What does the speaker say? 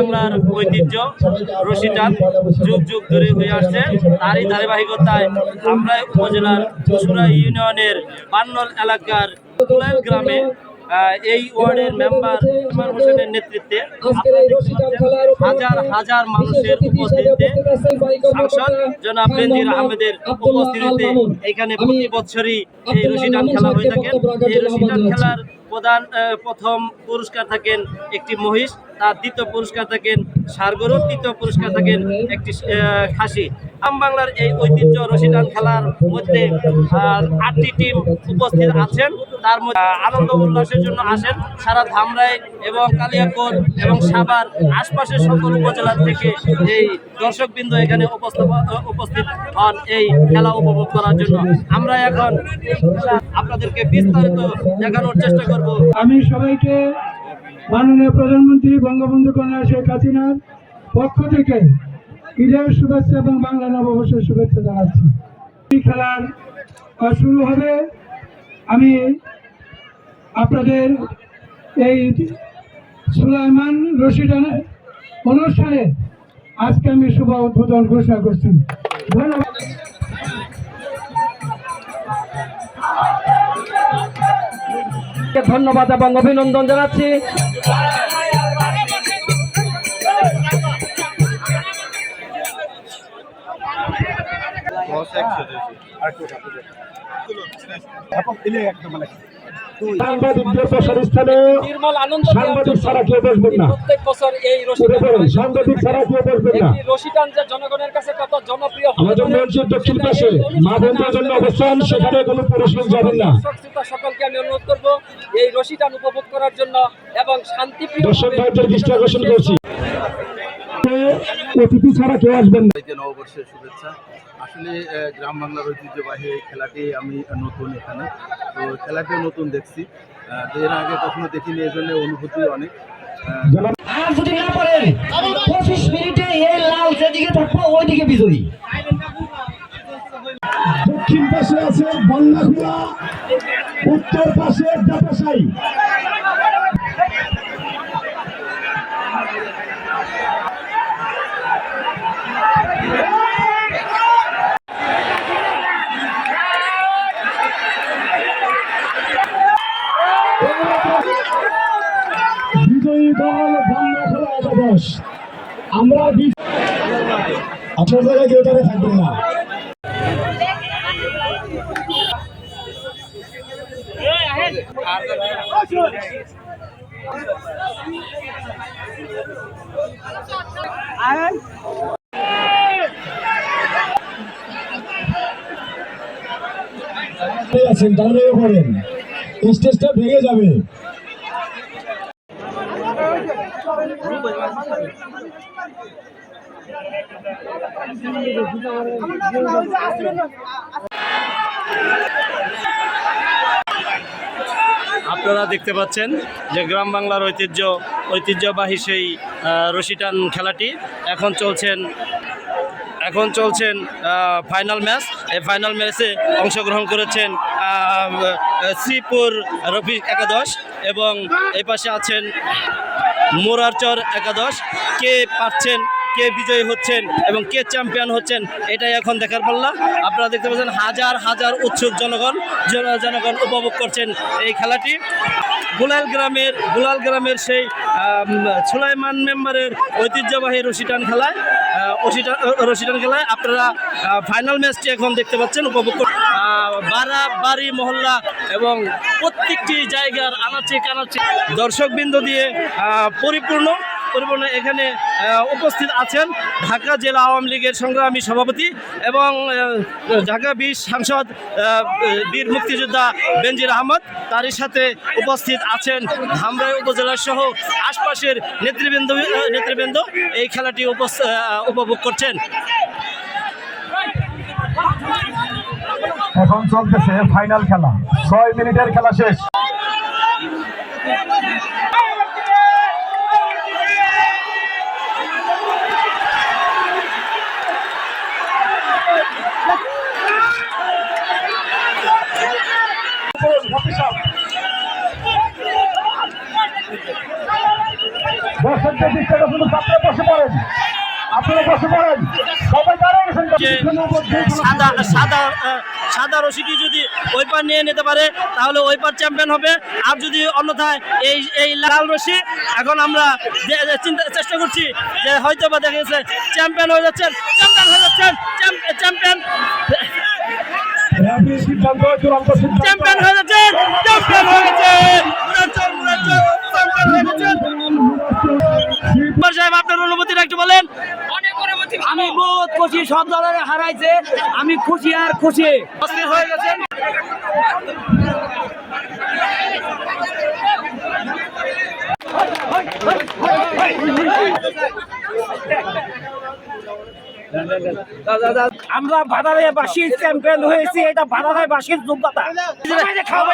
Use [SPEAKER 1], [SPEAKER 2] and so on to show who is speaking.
[SPEAKER 1] বাংলার ঐতিহ্য রশিটান যুগ যুগ ধরে হয়ে আসছে। তারই ধারাবাহিকতায় আমরা উপজেলার চুরা ইউনিয়নের বান্নল এলাকার গ্রামে এই ওয়ার্ডের মেম্বার ইমরান হোসেনের নেতৃত্বে হাজার হাজার মানুষের উপস্থিতিতে সাংসদ জনাব বেনজির আহমেদের উপস্থিতিতে এখানে প্রতি বছরই এই রশিটান খেলা হয়ে থাকে এই রশিটান খেলার প্রধান প্রথম পুরস্কার থাকেন একটি মহিষ তার দ্বিতীয় পুরস্কার থাকেন সারগরু তৃতীয় পুরস্কার থাকেন একটি খাসি। আম বাংলার এই ঐতিহ্য রশিটান খেলার মধ্যে আটটি টিম উপস্থিত আছেন। তার মধ্যে আনন্দ উল্লাসের জন্য আসেন সারা ধামরাই এবং কালিয়াকোট এবং সাভার আশপাশের সকল উপজেলা থেকে এই দর্শকবৃন্দ এখানে উপস্থিত হন এই খেলা উপভোগ করার জন্য। আমরা এখন, আপনাদেরকে বিস্তারিত দেখানোর চেষ্টা করব।
[SPEAKER 2] আমি সবাইকে মাননীয় প্রধানমন্ত্রী বঙ্গবন্ধু কন্যা শেখ হাসিনার পক্ষ থেকে ঈদের শুভেচ্ছা এবং বাংলা নববর্ষের শুভেচ্ছা জানাচ্ছি। খেলার শুরু হবে। আমি আপনাদের এই সুলাইমান রশিদান অনুষ্ঠানে আজকে আমি শুভ উদ্বোধন ঘোষণা করছি। ধন্যবাদ।
[SPEAKER 3] ধন্যবাদ এবং অভিনন্দন জানাচ্ছি।
[SPEAKER 2] সাংবাদিক ছাড়া কেউ বসবেন না।
[SPEAKER 3] প্রত্যেক বছর এই
[SPEAKER 2] উঠে পড়ুন
[SPEAKER 3] রশিদান
[SPEAKER 2] সাংবাদিক ছাড়া কেউ বসবেন না।
[SPEAKER 3] রশিদান যে জনগণের কাছে কত জনপ্রিয় হতে
[SPEAKER 2] আমাদের
[SPEAKER 3] পারে,
[SPEAKER 2] দক্ষিণ পাশে মা বোনদের জন্য অবস্থান সেখানে কোনো পুরুষ যাবেন না।
[SPEAKER 3] সকলকে আমি অনুরোধ করব এই রশিদান উপভোগ করার জন্য এবং শান্তিপ্রিয়
[SPEAKER 2] দর্শক ভাইদের দৃষ্টি আকর্ষণ করছি। অতিথি ছাড়া কেউ আসবেন না।
[SPEAKER 4] নববর্ষের শুভেচ্ছা। আসলে গ্রাম বাংলার ঐতিহ্যবাহী এই খেলাটি আমি নতুন এখানে। তো খেলাটিও নতুন দেখছি। এর আগে কখনো দেখিনি এই জন্য অনুভূতি অনেক। আহ,
[SPEAKER 5] আর যদি না পারেন পঁচিশ মিনিটে এই লাল যেদিকে থাকব ওইদিকে বিজয়ী।
[SPEAKER 2] দক্ষিণ পাশে আছে বন্যাখোলা উত্তর পাশে ডাটাসাই বিজয়ী দল একাদশ আমরা আপনার জায়গায় কেউ তারা থাকবেন না। আছেন পড়েন স্টেজটা ভেঙে যাবে।
[SPEAKER 1] আপনারা দেখতে পাচ্ছেন যে গ্রাম বাংলার ঐতিহ্য, ঐতিহ্যবাহী সেই রশিটান খেলাটি এখন চলছেন এখন চলছেন ফাইনাল ম্যাচ এই ফাইনাল ম্যাচে অংশগ্রহণ করেছেন শ্রীপুর রফিক একাদশ এবং এই পাশে আছেন মোরারচর একাদশ। কে পাচ্ছেন, কে বিজয়ী হচ্ছেন এবং কে চ্যাম্পিয়ন হচ্ছেন, এটাই এখন দেখার পাল্লা। আপনারা দেখতে পাচ্ছেন হাজার হাজার উৎসুক জনগণ, জন- জনগণ উপভোগ করছেন এই খেলাটি। গুলাল গ্রামের গুলাল গ্রামের সেই সুলাইমান মেম্বারের ঐতিহ্যবাহী রশিটান খেলায় রশিটান রশিটান খেলায় আপনারা ফাইনাল ম্যাচটি এখন দেখতে পাচ্ছেন, উপভোগ বারা বাড়ি মহল্লা এবং প্রত্যেকটি জায়গার আনাচে কানাচে দর্শকবৃন্দ দিয়ে পরিপূর্ণ পরিপূর্ণ এখানে উপস্থিত আছেন ঢাকা জেলা আওয়ামী লীগের সংগ্রামী সভাপতি এবং ঢাকা বিশ সাংসদ বীর মুক্তিযোদ্ধা বেনজির আহমদ। তারই সাথে উপস্থিত আছেন ধামরাই উপজেলা সহ আশপাশের নেতৃবৃন্দ নেতৃবৃন্দ। এই খেলাটি উপভোগ করছেন।
[SPEAKER 2] এখন চলতেছে ফাইনাল খেলা। ছয় মিনিটের খেলা শেষ। দর্শকদের দিক থেকে শুধু আসলে বসে পড়েন।
[SPEAKER 1] সাদা সাদা সাদা রশিটি যদি ওই পার নিয়ে নিতে পারে তাহলে ওই পার চ্যাম্পিয়ন হবে। আর যদি অন্যথায় এই এই লাল রশি এখন আমরা চিন্তা চেষ্টা করছি যে হয়তো বা দেখা গেছে চ্যাম্পিয়ন হয়ে যাচ্ছেন চ্যাম্পিয়ন হয়ে যাচ্ছেন চ্যাম্পিয়ন চ্যাম্পিয়ন হয়ে যাচ্ছেন চ্যাম্পিয়ন হয়ে গেছেন চ্যাম্পিয়ন হয়ে গেছেন আপনার অনুভূতিটা একটু বলেন।
[SPEAKER 3] আমি বহুত খুশি সব দলের হারাইছে। আমি খুশি আর খুশি।
[SPEAKER 1] হয়ে গেছেন।
[SPEAKER 3] আমরা বাধারে বাসী চ্যাম্পিয়ন হয়েছি এটা বাধারে বাসীর যোগ্যতা। খাব